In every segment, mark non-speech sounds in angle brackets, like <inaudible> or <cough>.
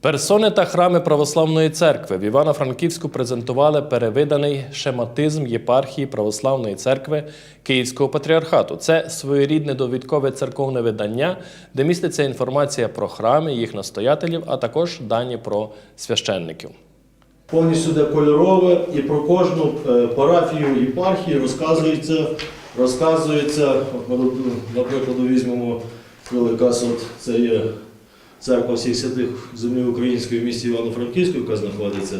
Персони та храми Православної церкви в Івано-Франківську презентували перевиданий шематизм єпархії Православної церкви Київського патріархату. Це своєрідне довідкове церковне видання, де міститься інформація про храми, їх настоятелів, а також дані про священників. Повністю де кольорове, і про кожну е, парафію єпархії розказується, розказується, наприклад, візьмемо Великас, от це є церква всіх святих землі української в місті Івано-Франківську, яка знаходиться.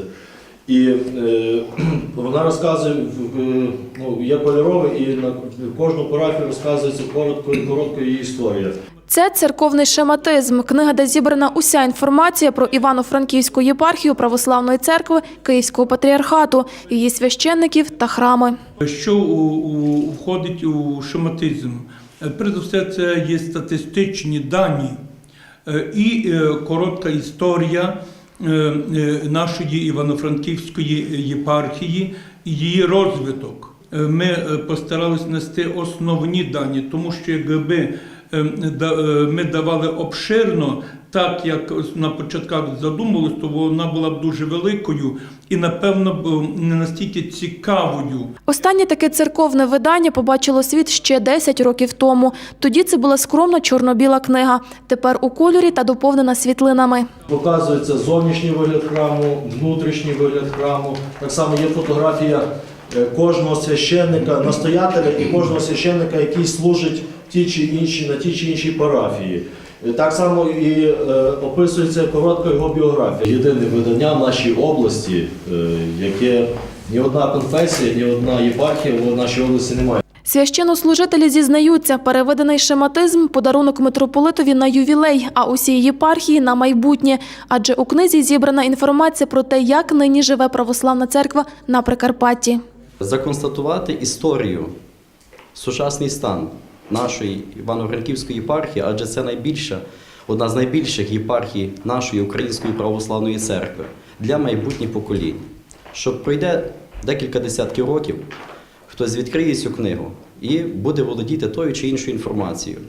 І е, <clears throat> вона розказує, в- в- ну, є кольорове, і на кожну парафію розказується коротко, коротко її історія. Це церковний шематизм, книга, де зібрана уся інформація про Івано-Франківську єпархію Православної церкви Київського патріархату, її священників та храми. Що у, у, входить у шематизм? Е, Перш це є статистичні дані е, і е, коротка історія е, е, нашої Івано-Франківської єпархії і її розвиток. Е, Ми постаралися нести основні дані, тому що якби е, е, ми давали обширно, так як на початках задумувалось, то вона була б дуже великою і, напевно, не настільки цікавою. Останнє таке церковне видання побачило світ ще 10 років тому. Тоді це була скромна чорно-біла книга. Тепер у кольорі та доповнена світлинами. Показується зовнішній вигляд храму, внутрішній вигляд храму. Так само є фотографія е, кожного священника, настоятеля і кожного священника, який служить в тій чи іншій, на тій чи іншій парафії. Е, Так само і е, описується коротка його біографія. Єдине видання в нашій області, е, яке ні одна конфесія, ні одна єпархія в нашій області немає. Священнослужителі зізнаються, переведений шематизм – подарунок митрополитові на ювілей, а усій єпархії – на майбутнє. Адже у книзі зібрана інформація про те, як нині живе православна церква на Прикарпатті. Законстатувати історію, сучасний стан нашої Івано-Франківської єпархії, адже це найбільша, одна з найбільших єпархій нашої Української православної церкви для майбутніх поколінь. Щоб пройде декілька десятків років, хтось відкриє цю книгу і буде володіти тою чи іншою інформацією.